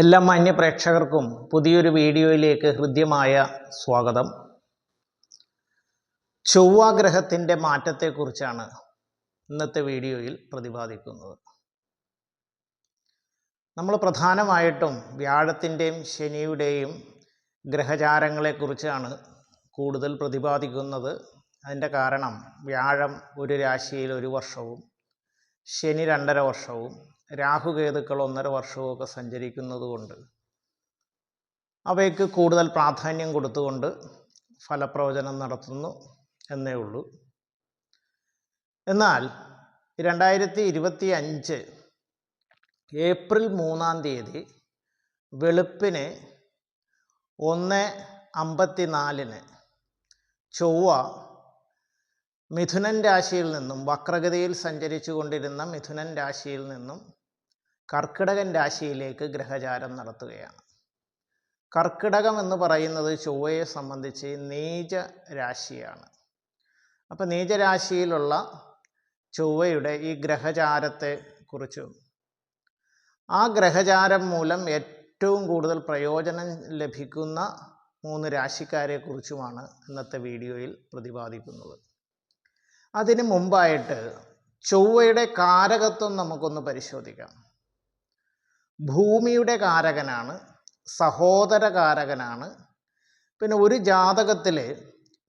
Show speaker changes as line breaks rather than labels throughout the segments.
എല്ലാ മാന്യ പ്രേക്ഷകർക്കും പുതിയൊരു വീഡിയോയിലേക്ക് ഹൃദ്യമായ സ്വാഗതം. ചൊവ്വ ഗ്രഹത്തിന്റെ മാറ്റത്തെക്കുറിച്ചാണ് ഇന്നത്തെ വീഡിയോയിൽ പ്രതിപാദിക്കുന്നത്. നമ്മൾ പ്രധാനമായിട്ടും വ്യാഴത്തിന്റെയും ശനിയുടെയും ഗ്രഹചാരങ്ങളെക്കുറിച്ചാണ് കൂടുതൽ പ്രതിപാദിക്കുന്നത്. അതിന്റെ കാരണം വ്യാഴം ഒരു രാശിയിൽ ഒരു വർഷവും ശനി രണ്ടര വർഷവും രാഹുകേതുക്കൾ ഒന്നര വർഷവുമൊക്കെ സഞ്ചരിക്കുന്നത് കൊണ്ട് അവയ്ക്ക് കൂടുതൽ പ്രാധാന്യം കൊടുത്തുകൊണ്ട് ഫലപ്രവചനം നടത്തുന്നു എന്നേ ഉള്ളൂ. എന്നാൽ രണ്ടായിരത്തി ഇരുപത്തി അഞ്ച് ഏപ്രിൽ മൂന്നാം തീയതി വെളുപ്പിന് ഒന്ന് അമ്പത്തിനാലിന് ചൊവ്വ മിഥുനൻ രാശിയിൽ നിന്നും വക്രഗതിയിൽ സഞ്ചരിച്ചു കൊണ്ടിരുന്ന മിഥുനൻ രാശിയിൽ നിന്നും കർക്കിടകൻ രാശിയിലേക്ക് ഗ്രഹചാരം നടത്തുകയാണ്. കർക്കിടകം എന്ന് പറയുന്നത് ചൊവ്വയെ സംബന്ധിച്ച് നീച രാശിയാണ്. അപ്പോൾ നീചരാശിയിലുള്ള ചൊവ്വയുടെ ഈ ഗ്രഹചാരത്തെ കുറിച്ചും ആ ഗ്രഹചാരം മൂലം ഏറ്റവും കൂടുതൽ പ്രയോജനം ലഭിക്കുന്ന മൂന്ന് രാശിക്കാരെ കുറിച്ചുമാണ് ഇന്നത്തെ വീഡിയോയിൽ പ്രതിപാദിക്കുന്നത്. അതിന് മുമ്പായിട്ട് ചൊവ്വയുടെ കാരകത്വം നമുക്കൊന്ന് പരിശോധിക്കാം. ഭൂമിയുടെ കാരകനാണ് സഹോദര കാരകനാണ്. പിന്നെ ഒരു ജാതകത്തിൽ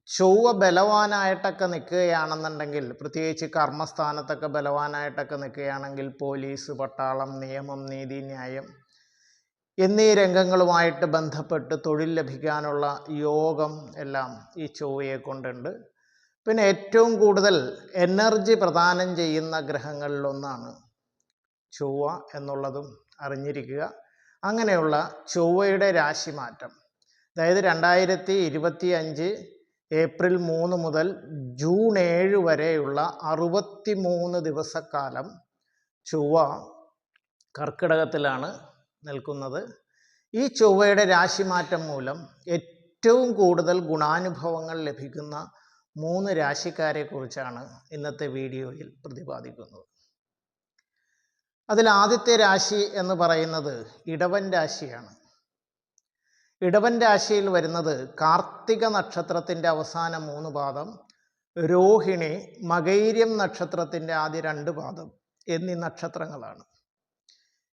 ചൊവ്വ ബലവാനായിട്ടൊക്കെ നിൽക്കുകയാണെന്നുണ്ടെങ്കിൽ പ്രത്യേകിച്ച് കർമ്മസ്ഥാനത്തൊക്കെ ബലവാനായിട്ടൊക്കെ നിൽക്കുകയാണെങ്കിൽ പോലീസ് പട്ടാളം നിയമം നീതി ന്യായം എന്നീ രംഗങ്ങളുമായിട്ട് ബന്ധപ്പെട്ട് തൊഴിൽ ലഭിക്കാനുള്ള യോഗം എല്ലാം ഈ ചൊവ്വയെ കൊണ്ടുണ്ട്. പിന്നെ ഏറ്റവും കൂടുതൽ എനർജി പ്രദാനം ചെയ്യുന്ന ഗ്രഹങ്ങളിലൊന്നാണ് ചൊവ്വ എന്നുള്ളതും അറിഞ്ഞിരിക്കുക. അങ്ങനെയുള്ള ചൊവ്വയുടെ രാശിമാറ്റം. അതായത് രണ്ടായിരത്തി ഇരുപത്തി അഞ്ച് ഏപ്രിൽ മൂന്ന് മുതൽ ജൂൺ ഏഴ് വരെയുള്ള അറുപത്തി മൂന്ന് ദിവസക്കാലം ചൊവ്വ കർക്കിടകത്തിലാണ് നിൽക്കുന്നത്. ഈ ചൊവ്വയുടെ രാശിമാറ്റം മൂലം ഏറ്റവും കൂടുതൽ ഗുണാനുഭവങ്ങൾ ലഭിക്കുന്ന മൂന്ന് രാശിക്കാരെക്കുറിച്ചാണ് ഇന്നത്തെ വീഡിയോയിൽ പ്രതിപാദിക്കുന്നത്. അതിൽ ആദ്യത്തെ രാശി എന്ന് പറയുന്നത് ഇടവൻ രാശിയാണ്. ഇടവൻ രാശിയിൽ വരുന്നത് കാർത്തിക നക്ഷത്രത്തിന്റെ അവസാന മൂന്ന് പാദം രോഹിണി മകൈര്യം നക്ഷത്രത്തിന്റെ ആദ്യ രണ്ട് പാദം എന്നീ നക്ഷത്രങ്ങളാണ്.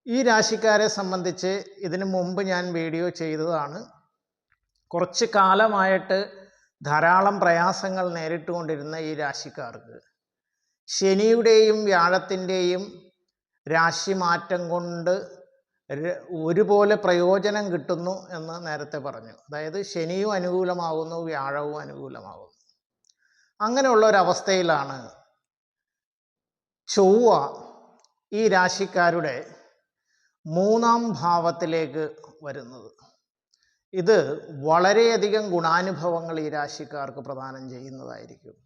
ഈ രാശിക്കാരെ സംബന്ധിച്ച് ഇതിനു മുമ്പ് ഞാൻ വീഡിയോ ചെയ്തതാണ്. കുറച്ച് കാലമായിട്ട് ധാരാളം പ്രയാസങ്ങൾ നേരിട്ടുകൊണ്ടിരുന്ന ഈ രാശിക്കാർക്ക് ശനിയുടെയും വ്യാഴത്തിന്റെയും രാശിമാറ്റം കൊണ്ട് ഒരുപോലെ പ്രയോജനം കിട്ടുന്നു എന്ന് നേരത്തെ പറഞ്ഞു. അതായത് ശനിയും അനുകൂലമാകുന്നു വ്യാഴവും അനുകൂലമാകുന്നു. അങ്ങനെയുള്ള ഒരവസ്ഥയിലാണ് ചൊവ്വ ഈ രാശിക്കാരുടെ മൂന്നാം ഭാവത്തിലേക്ക് വരുന്നത്. ഇത് വളരെയധികം ഗുണാനുഭവങ്ങൾ ഈ രാശിക്കാർക്ക് പ്രദാനം ചെയ്യുന്നതായിരിക്കും.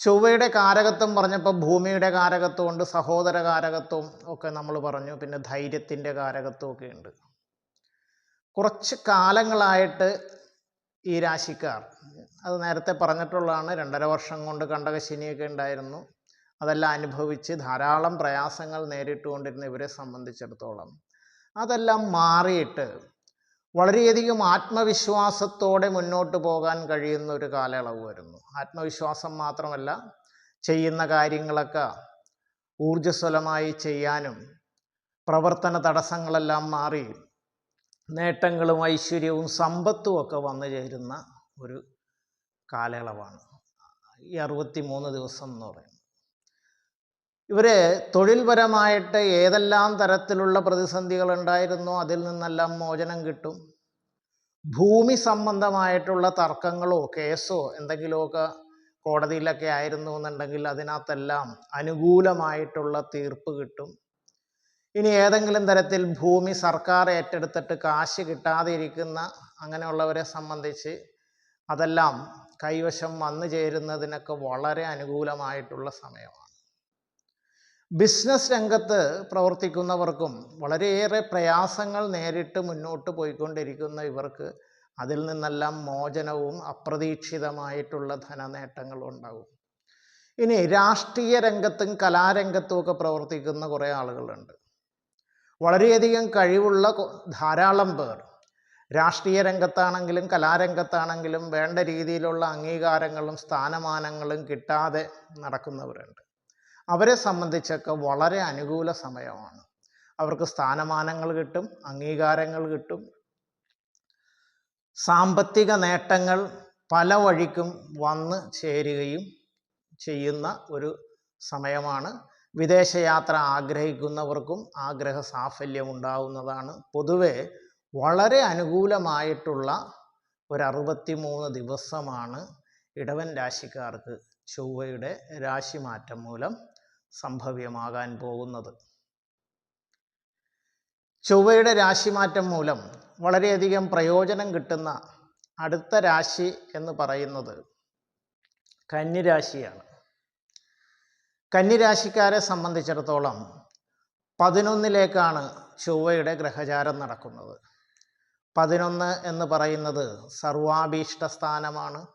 ചൊവ്വയുടെ കാരകത്വം പറഞ്ഞപ്പോൾ ഭൂമിയുടെ കാരകത്വം ഉണ്ട് സഹോദര കാരകത്വം ഒക്കെ നമ്മൾ പറഞ്ഞു പിന്നെ ധൈര്യത്തിന്റെ കാരകത്വം ഒക്കെ ഉണ്ട്. കുറച്ച് കാലങ്ങളായിട്ട് ഈ രാശിക്കാർ അത് നേരത്തെ പറഞ്ഞിട്ടുള്ളതാണ് രണ്ടര വർഷം കൊണ്ട് കണ്ടകശനിയൊക്കെ ഉണ്ടായിരുന്നു അതെല്ലാം അനുഭവിച്ച് ധാരാളം പ്രയാസങ്ങൾ നേരിട്ടുകൊണ്ടിരുന്ന ഇവരെ സംബന്ധിച്ചിടത്തോളം അതെല്ലാം മാറിയിട്ട് വളരെയധികം ആത്മവിശ്വാസത്തോടെ മുന്നോട്ട് പോകാൻ കഴിയുന്ന ഒരു കാലയളവ് വരുന്നു. ആത്മവിശ്വാസം മാത്രമല്ല ചെയ്യുന്ന കാര്യങ്ങളൊക്കെ ഊർജസ്വലമായി ചെയ്യാനും പ്രവർത്തന തടസ്സങ്ങളെല്ലാം മാറി നേട്ടങ്ങളും ഐശ്വര്യവും സമ്പത്തും ഒക്കെ വന്നു ചേരുന്ന ഒരു കാലയളവാണ്. ഈ അറുപത്തി മൂന്ന് ദിവസം എന്ന് പറയുന്നത്. ഇവർ തൊഴിൽപരമായിട്ട് ഏതെല്ലാം തരത്തിലുള്ള പ്രതിസന്ധികൾ ഉണ്ടായിരുന്നോ അതിൽ നിന്നെല്ലാം മോചനം കിട്ടും. ഭൂമി സംബന്ധമായിട്ടുള്ള തർക്കങ്ങളോ കേസോ എന്തെങ്കിലുമൊക്കെ കോടതിയിലൊക്കെ ആയിരുന്നു എന്നുണ്ടെങ്കിൽ അതിനകത്തെല്ലാം അനുകൂലമായിട്ടുള്ള തീർപ്പ് കിട്ടും. ഇനി ഏതെങ്കിലും തരത്തിൽ ഭൂമി സർക്കാർ ഏറ്റെടുത്തിട്ട് കാശ് കിട്ടാതിരിക്കുന്ന അങ്ങനെയുള്ളവരെ സംബന്ധിച്ച് അതെല്ലാം കൈവശം വന്നു ചേരുന്നതിനൊക്കെ വളരെ അനുകൂലമായിട്ടുള്ള സമയമാണ്. ബിസിനസ് രംഗത്ത് പ്രവർത്തിക്കുന്നവർക്കും വളരെയേറെ പ്രയാസങ്ങൾ നേരിട്ട് മുന്നോട്ട് പോയിക്കൊണ്ടിരിക്കുന്ന ഇവർക്ക് അതിൽ നിന്നെല്ലാം മോചനവും അപ്രതീക്ഷിതമായിട്ടുള്ള ധനനേട്ടങ്ങളും ഉണ്ടാകും. ഇനി രാഷ്ട്രീയ രംഗത്തും കലാരംഗത്തും ഒക്കെ പ്രവർത്തിക്കുന്ന കുറേ ആളുകളുണ്ട്. വളരെയധികം കഴിവുള്ള ധാരാളം പേർ. രാഷ്ട്രീയ രംഗത്താണെങ്കിലും കലാരംഗത്താണെങ്കിലും വേണ്ട രീതിയിലുള്ള അംഗീകാരങ്ങളും സ്ഥാനമാനങ്ങളും കിട്ടാതെ നടക്കുന്നവരുണ്ട്. അവരെ സംബന്ധിച്ചൊക്കെ വളരെ അനുകൂല സമയമാണ്. അവർക്ക് സ്ഥാനമാനങ്ങൾ കിട്ടും അംഗീകാരങ്ങൾ കിട്ടും. സാമ്പത്തിക നേട്ടങ്ങൾ പല വഴിക്കും വന്ന് ചേരുകയും ചെയ്യുന്ന ഒരു സമയമാണ്. വിദേശയാത്ര ആഗ്രഹിക്കുന്നവർക്കും ആഗ്രഹ സാഫല്യം ഉണ്ടാവുന്നതാണ്. പൊതുവെ വളരെ അനുകൂലമായിട്ടുള്ള ഒരു അറുപത്തിമൂന്ന് ദിവസമാണ് ഇടവൻ രാശിക്കാർക്ക് ചൊവ്വയുടെ രാശിമാറ്റം മൂലം സംഭവ്യമാകാൻ പോകുന്നത്. ചൊവ്വയുടെ രാശിമാറ്റം മൂലം വളരെയധികം പ്രയോജനം കിട്ടുന്ന അടുത്ത രാശി എന്ന് പറയുന്നത് കന്നിരാശിയാണ്. കന്നിരാശിക്കാരെ സംബന്ധിച്ചിടത്തോളം പതിനൊന്നിലേക്കാണ് ചൊവ്വയുടെ ഗ്രഹചാരം നടക്കുന്നത്. പതിനൊന്ന് എന്ന് പറയുന്നത് സർവാഭീഷ്ട സ്ഥാനമാണ്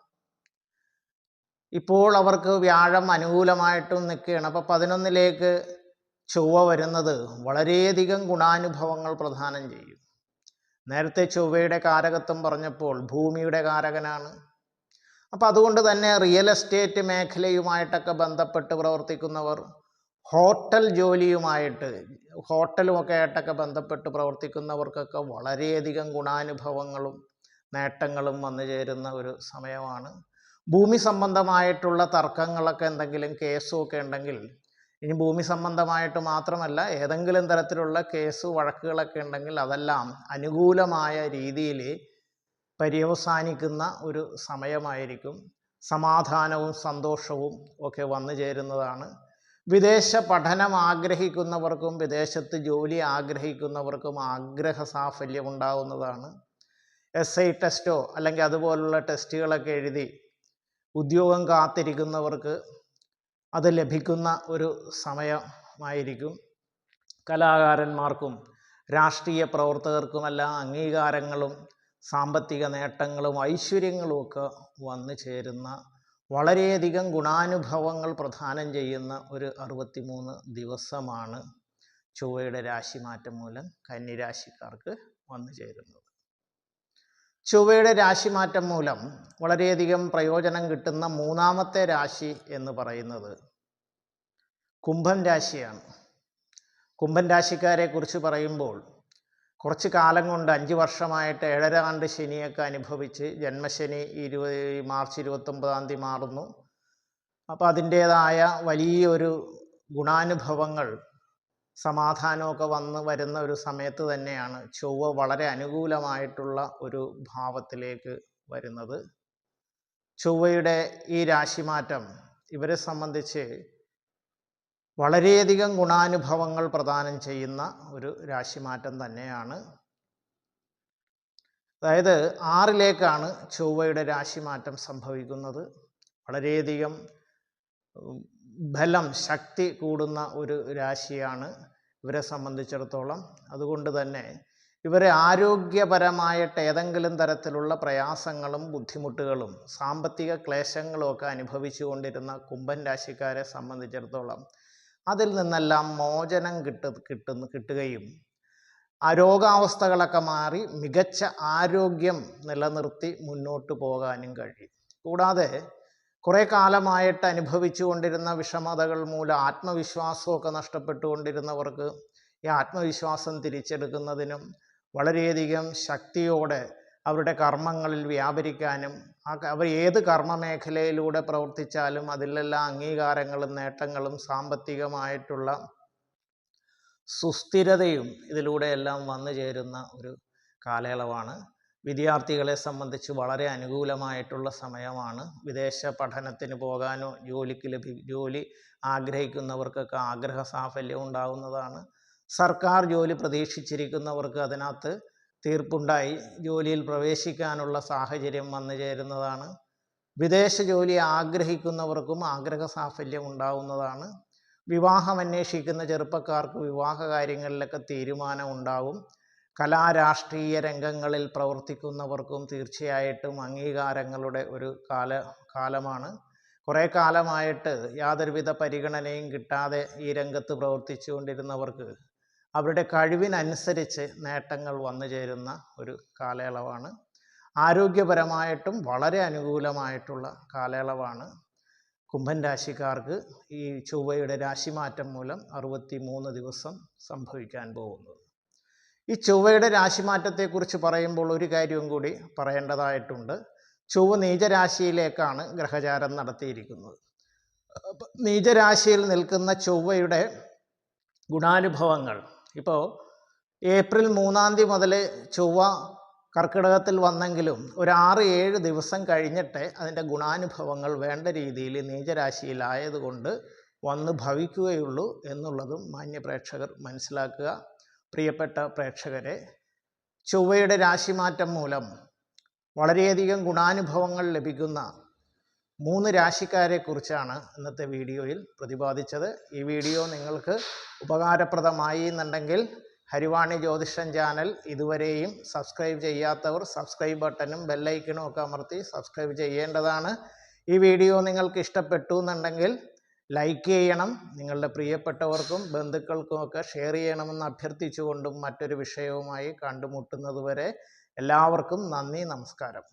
ഇപ്പോൾ അവർക്ക് വ്യാഴം അനുകൂലമായിട്ടും നിൽക്കുകയാണ്. അപ്പോൾ പതിനൊന്നിലേക്ക് ചൊവ്വ വരുന്നത് വളരെയധികം ഗുണാനുഭവങ്ങൾ പ്രദാനം ചെയ്യും. നേരത്തെ ചൊവ്വയുടെ കാരകത്വം പറഞ്ഞപ്പോൾ ഭൂമിയുടെ കാരകനാണ്. അപ്പോൾ അതുകൊണ്ട് തന്നെ റിയൽ എസ്റ്റേറ്റ് മേഖലയുമായിട്ടൊക്കെ ബന്ധപ്പെട്ട് പ്രവർത്തിക്കുന്നവർ ഹോട്ടൽ ജോലിയുമായിട്ട് ഹോട്ടലുമൊക്കെ ആയിട്ടൊക്കെ ബന്ധപ്പെട്ട് പ്രവർത്തിക്കുന്നവർക്കൊക്കെ വളരെയധികം ഗുണാനുഭവങ്ങളും നേട്ടങ്ങളും വന്നു ചേരുന്ന ഒരു സമയമാണ്. ഭൂമി സംബന്ധമായിട്ടുള്ള തർക്കങ്ങളൊക്കെ എന്തെങ്കിലും കേസും ഒക്കെ ഉണ്ടെങ്കിൽ ഇനി ഭൂമി സംബന്ധമായിട്ട് മാത്രമല്ല ഏതെങ്കിലും തരത്തിലുള്ള കേസ് വഴക്കുകളൊക്കെ ഉണ്ടെങ്കിൽ അതെല്ലാം അനുകൂലമായ രീതിയിൽ പര്യവസാനിക്കുന്ന ഒരു സമയമായിരിക്കും. സമാധാനവും സന്തോഷവും ഒക്കെ വന്നു ചേരുന്നതാണ്. വിദേശ പഠനം ആഗ്രഹിക്കുന്നവർക്കും വിദേശത്ത് ജോലി ആഗ്രഹിക്കുന്നവർക്കും ആഗ്രഹ സാഫല്യം ഉണ്ടാവുന്നതാണ്. എസ് ഐ ടെസ്റ്റോ അല്ലെങ്കിൽ അതുപോലുള്ള ടെസ്റ്റുകളൊക്കെ എഴുതി ഉദ്യോഗം കാത്തിരിക്കുന്നവർക്ക് അത് ലഭിക്കുന്ന ഒരു സമയമായിരിക്കും. കലാകാരന്മാർക്കും രാഷ്ട്രീയ പ്രവർത്തകർക്കുമെല്ലാം അംഗീകാരങ്ങളും സാമ്പത്തിക നേട്ടങ്ങളും ഐശ്വര്യങ്ങളും ഒക്കെ വന്നു ചേരുന്ന വളരെയധികം ഗുണാനുഭവങ്ങൾ പ്രധാനം ചെയ്യുന്ന ഒരു അറുപത്തിമൂന്ന് ദിവസമാണ് ചൊവ്വയുടെ രാശിമാറ്റം മൂലം കന്നിരാശിക്കാർക്ക് വന്നു ചേരുന്നത്. ചൊവ്വയുടെ രാശിമാറ്റം മൂലം വളരെയധികം പ്രയോജനം കിട്ടുന്ന മൂന്നാമത്തെ രാശി എന്ന് പറയുന്നത് കുംഭം രാശിയാണ്. കുംഭൻ രാശിക്കാരെ കുറിച്ച് പറയുമ്പോൾ കുറച്ച് കാലം കൊണ്ട് അഞ്ച് വർഷമായിട്ട് ഏഴര ആണ്ട് ശനിയൊക്കെ അനുഭവിച്ച് ജന്മശനി ഇരുപത് മാർച്ച് ഇരുപത്തൊമ്പതാം തീയതി മാറുന്നു. അപ്പോൾ അതിന്റേതായ വലിയൊരു ഗുണാനുഭവങ്ങൾ സമാധാനമൊക്കെ വന്ന് വരുന്ന ഒരു സമയത്ത് തന്നെയാണ് ചൊവ്വ വളരെ അനുകൂലമായിട്ടുള്ള ഒരു ഭാവത്തിലേക്ക് വരുന്നത്. ചൊവ്വയുടെ ഈ രാശിമാറ്റം ഇവരെ സംബന്ധിച്ച് വളരെയധികം ഗുണാനുഭവങ്ങൾ പ്രദാനം ചെയ്യുന്ന ഒരു രാശിമാറ്റം തന്നെയാണ്. അതായത് ആറിലേക്കാണ് ചൊവ്വയുടെ രാശിമാറ്റം സംഭവിക്കുന്നത്. വളരെയധികം ബലം ശക്തി കൂടുന്ന ഒരു രാശിയാണ്. ഇവരെ സംബന്ധിച്ചിടത്തോളം. അതുകൊണ്ട് തന്നെ ഇവരെ ആരോഗ്യപരമായിട്ട് ഏതെങ്കിലും തരത്തിലുള്ള പ്രയാസങ്ങളും ബുദ്ധിമുട്ടുകളും സാമ്പത്തിക ക്ലേശങ്ങളും ഒക്കെ അനുഭവിച്ചു കൊണ്ടിരുന്ന കുംഭൻ രാശിക്കാരെ സംബന്ധിച്ചിടത്തോളം അതിൽ നിന്നെല്ലാം മോചനം കിട്ട കിട്ടുന്ന കിട്ടുകയും ആ രോഗാവസ്ഥകളൊക്കെ മാറി മികച്ച ആരോഗ്യം നിലനിർത്തി മുന്നോട്ട് പോകാനും കഴിയും. കൂടാതെ കുറേ കാലമായിട്ട് അനുഭവിച്ചു കൊണ്ടിരുന്ന വിഷമതകൾ മൂലം ആത്മവിശ്വാസമൊക്കെ നഷ്ടപ്പെട്ടുകൊണ്ടിരുന്നവർക്ക് ഈ ആത്മവിശ്വാസം തിരിച്ചെടുക്കുന്നതിനും വളരെയധികം ശക്തിയോടെ അവരുടെ കർമ്മങ്ങളിൽ വ്യാപരിക്കാനും അവർ ഏത് കർമ്മ മേഖലയിലൂടെ പ്രവർത്തിച്ചാലും അതിലെല്ലാം അംഗീകാരങ്ങളും നേട്ടങ്ങളും സാമ്പത്തികമായിട്ടുള്ള സുസ്ഥിരതയും ഇതിലൂടെയെല്ലാം വന്നു ചേരുന്ന ഒരു കാലയളവാണ് വിദ്യാർത്ഥികളെ സംബന്ധിച്ച് വളരെ അനുകൂലമായിട്ടുള്ള സമയമാണ്. വിദേശ പഠനത്തിന് പോകാനോ ജോലിക്ക് ലഭി ജോലി ആഗ്രഹിക്കുന്നവർക്കൊക്കെ ആഗ്രഹ സാഫല്യം ഉണ്ടാകുന്നതാണ് സർക്കാർ ജോലി പ്രതീക്ഷിച്ചിരിക്കുന്നവർക്ക് അതിനകത്ത് തീർപ്പുണ്ടായി. ജോലിയിൽ പ്രവേശിക്കാനുള്ള സാഹചര്യം വന്നു ചേരുന്നതാണ്. വിദേശ ജോലി ആഗ്രഹിക്കുന്നവർക്കും ആഗ്രഹ സാഫല്യം ഉണ്ടാവുന്നതാണ്. വിവാഹം അന്വേഷിക്കുന്ന ചെറുപ്പക്കാർക്ക് വിവാഹ കാര്യങ്ങളിലൊക്കെ തീരുമാനം ഉണ്ടാവും. കലാരാഷ്ട്രീയ രംഗങ്ങളിൽ പ്രവർത്തിക്കുന്നവർക്കും തീർച്ചയായിട്ടും അംഗീകാരങ്ങളുടെ ഒരു കാല കാലമാണ്. കുറേ കാലമായിട്ട് യാതൊരുവിധ പരിഗണനയും കിട്ടാതെ ഈ രംഗത്ത് പ്രവർത്തിച്ചുകൊണ്ടിരുന്നവർക്ക് അവരുടെ കഴിവിനനുസരിച്ച് നേട്ടങ്ങൾ വന്നു ചേരുന്ന ഒരു കാലയളവാണ്. ആരോഗ്യപരമായിട്ടും വളരെ അനുകൂലമായിട്ടുള്ള കാലയളവാണ്. കുംഭൻ രാശിക്കാർക്ക് ഈ ചൊവ്വയുടെ രാശിമാറ്റം മൂലം അറുപത്തി മൂന്ന് ദിവസം സംഭവിക്കാൻ പോകുന്നത്. ഈ ചൊവ്വയുടെ രാശിമാറ്റത്തെക്കുറിച്ച് പറയുമ്പോൾ ഒരു കാര്യവും കൂടി പറയേണ്ടതായിട്ടുണ്ട്. ചൊവ്വ നീചരാശിയിലേക്കാണ് ഗ്രഹചാരം നടത്തിയിരിക്കുന്നത്. നീചരാശിയിൽ നിൽക്കുന്ന ചൊവ്വയുടെ ഗുണാനുഭവങ്ങൾ. ഇപ്പോൾ ഏപ്രിൽ മൂന്നാം തീയതി മുതൽ ചൊവ്വ കർക്കിടകത്തിൽ വന്നെങ്കിലും ഒരു ആറ് ഏഴ് ദിവസം കഴിഞ്ഞിട്ട് അതിന്റെ ഗുണാനുഭവങ്ങൾ വേണ്ട രീതിയിൽ നീചരാശിയിലായതുകൊണ്ട് വന്ന് ഭവിക്കുകയുള്ളൂ എന്നുള്ളതും മാന്യപ്രേക്ഷകർ മനസ്സിലാക്കുക. പ്രിയപ്പെട്ട പ്രേക്ഷകരെ ചൊവ്വയുടെ രാശിമാറ്റം മൂലം വളരെയധികം ഗുണാനുഭവങ്ങൾ ലഭിക്കുന്ന മൂന്ന് രാശിക്കാരെക്കുറിച്ചാണ് ഇന്നത്തെ വീഡിയോയിൽ പ്രതിപാദിച്ചത്. ഈ വീഡിയോ നിങ്ങൾക്ക് ഉപകാരപ്രദമായി എന്നുണ്ടെങ്കിൽ ഹരിവാണി ജ്യോതിഷം ചാനൽ ഇതുവരെയും സബ്സ്ക്രൈബ് ചെയ്യാത്തവർ സബ്സ്ക്രൈബ് ബട്ടണും ബെല്ലൈക്കണും ഒക്കെ അമർത്തി സബ്സ്ക്രൈബ് ചെയ്യേണ്ടതാണ്. ഈ വീഡിയോ നിങ്ങൾക്ക് ഇഷ്ടപ്പെട്ടു എന്നുണ്ടെങ്കിൽ ലൈക്ക് ചെയ്യണം. നിങ്ങളുടെ പ്രിയപ്പെട്ടവർക്കും ബന്ധുക്കൾക്കും ഒക്കെ ഷെയർ ചെയ്യണമെന്ന് അഭ്യർത്ഥിച്ചുകൊണ്ടും മറ്റൊരു വിഷയവുമായി കണ്ടുമുട്ടുന്നതുവരെ എല്ലാവർക്കും നന്ദി നമസ്കാരം.